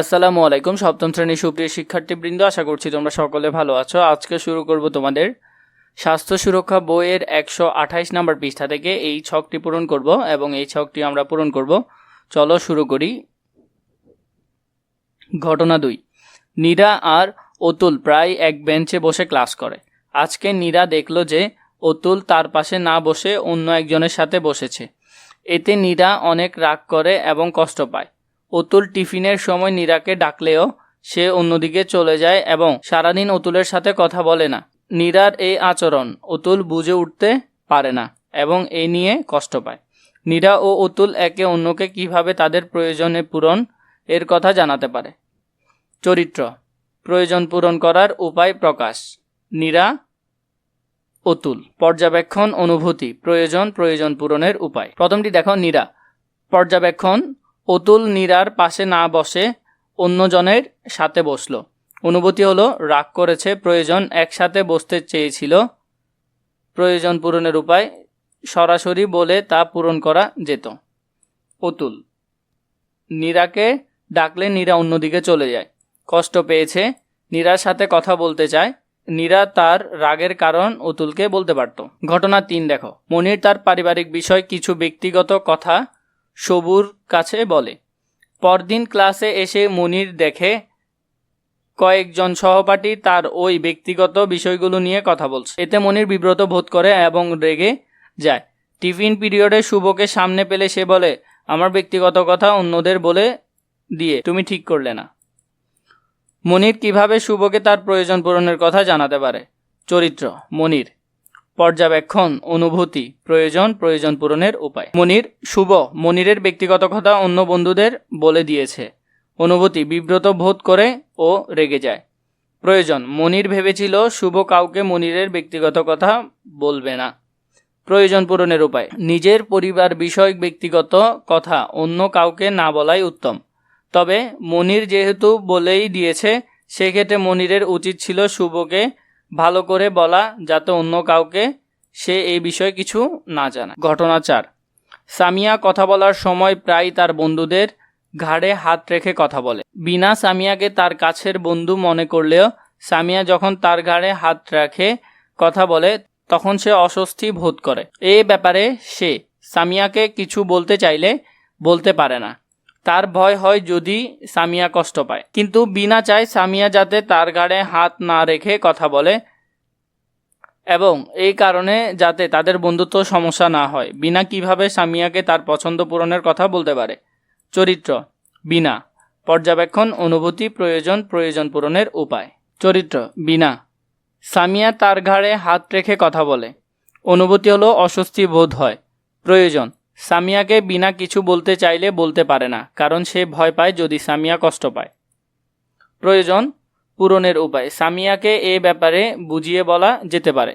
আসসালামু আলাইকুম, সপ্তম শ্রেণির সুপ্রিয় শিক্ষার্থীবৃন্দ, আশা করছি তোমরা সকলে ভালো আছো। আজকে শুরু করব তোমাদের স্বাস্থ্য সুরক্ষা বইয়ের একশো আঠাইশ নাম্বার পৃষ্ঠা থেকে। এই ছকটি পূরণ করব এবং এই ছকটি আমরা পূরণ করব। চলো শুরু করি। ঘটনা দুই। নীরা আর অতুল প্রায় এক বেঞ্চে বসে ক্লাস করে। আজকে নীরা দেখল যে অতুল তার পাশে না বসে অন্য একজনের সাথে বসেছে। এতে নীরা অনেক রাগ করে এবং কষ্ট পায়। অতুল টিফিনের সময় নীরাকে ডাকলেও সে অন্যদিকে চলে যায় এবং সারাদিন অতুলের সাথে কথা বলে না। নীরার এই আচরণ অতুল বুঝে উঠতে পারে না এবং এ নিয়ে কষ্ট পায়। নীরা ও অতুল একে অন্যকে কীভাবে তাদের প্রয়োজনে পূরণ এর কথা জানাতে পারে। চরিত্র, প্রয়োজন পূরণ করার উপায় প্রকাশ, নীরা, অতুল, পর্যবেক্ষণ অনুভূতি, প্রয়োজন প্রয়োজন পূরণের উপায়। প্রথমটি দেখো, নীরা, পর্যবেক্ষণ অতুল নীরার পাশে না বসে অন্যজনের সাথে বসল। অনুভূতি হলো, রাগ করেছে প্রয়োজন একসাথে বসতে চেয়েছিল। প্রয়োজন পূরণের উপায় সরাসরি বলে তা পূরণ করা যেত। অতুল, নীরাকে ডাকলে নীরা অন্যদিকে চলে যায়। কষ্ট পেয়েছে, নীরার সাথে কথা বলতে চায়। নীরা তার রাগের কারণ অতুলকে বলতে পারত। ঘটনা তিন, দেখো। মনির তার পারিবারিক বিষয় কিছু ব্যক্তিগত কথা সবুর কাছে বলে। পরদিন ক্লাসে এসে মনির দেখে কয়েকজন সহপাঠী তার ওই ব্যক্তিগত বিষয়গুলো নিয়ে কথা বলছে। এতে মনির বিব্রত বোধ করে এবং রেগে যায়। টিফিন পিরিয়ডে শুভকে সামনে পেলে সে বলে, আমার ব্যক্তিগত কথা অন্যদের বলে দিয়ে তুমি ঠিক করলে না। মনির কীভাবে শুভকে তার প্রয়োজন পূরণের কথা জানাতে পারে? চরিত্র, মনির। পর্যবেক্ষণ, অনুভূতি, প্রয়োজন প্রয়োজন পূরণের উপায়। মনির, শুভ। মনিরের ব্যক্তিগত কথা অন্য বন্ধুদের বলে দিয়েছে। অনুভূতি বিব্রত বোধ করে ও রেগে যায়। প্রয়োজন। মনির ভেবেছিল শুভ কাউকে মনিরের ব্যক্তিগত কথা বলবে না। প্রয়োজন পূরণের উপায়। নিজের পরিবার বিষয়ক ব্যক্তিগত কথা অন্য কাউকে না বলাই উত্তম। তবে মনির যেহেতু বলেই দিয়েছে, সেক্ষেত্রে মনিরের উচিত ছিল শুভকে ভালো করে বলা যাতে অন্য কাউকে সে এই বিষয়ে কিছু না জানায় ঘটনা চার। সামিয়া কথা বলার সময় প্রায় তার বন্ধুদের ঘাড়ে হাত রেখে কথা বলে। বিনা সামিয়াকে তার কাছের বন্ধু মনে করলেও সামিয়া যখন তার ঘাড়ে হাত রাখে, কথা বলে, তখন সে অস্বস্তি বোধ করে। এ ব্যাপারে সে সামিয়াকে কিছু বলতে চাইলে বলতে পারে না। তার ভয় হয় যদি সামিয়া কষ্ট পায়। কিন্তু বিনা চায় সামিয়া যাতে তার ঘাড়ে হাত না রেখে কথা বলে এবং এই কারণে যাতে তাদের বন্ধুত্ব সমস্যা না হয়। বিনা কীভাবে সামিয়াকে তার পছন্দ পূরণের কথা বলতে পারে? চরিত্র, বিনা, পর্যবেক্ষণ, অনুভূতি, প্রয়োজন প্রয়োজন পূরণের উপায়। চরিত্র, বিনা, সামিয়া তার ঘাড়ে হাত রেখে কথা বলে। অনুভূতি হলো অস্বস্তি বোধ হয়। প্রয়োজন সামিয়াকে বিনা কিছু বলতে চাইলে বলতে পারে না, কারণ সে ভয় পায় যদি সামিয়া কষ্ট পায়। প্রয়োজন পূরণের উপায়। সামিয়াকে এ ব্যাপারে বুঝিয়ে বলা যেতে পারে।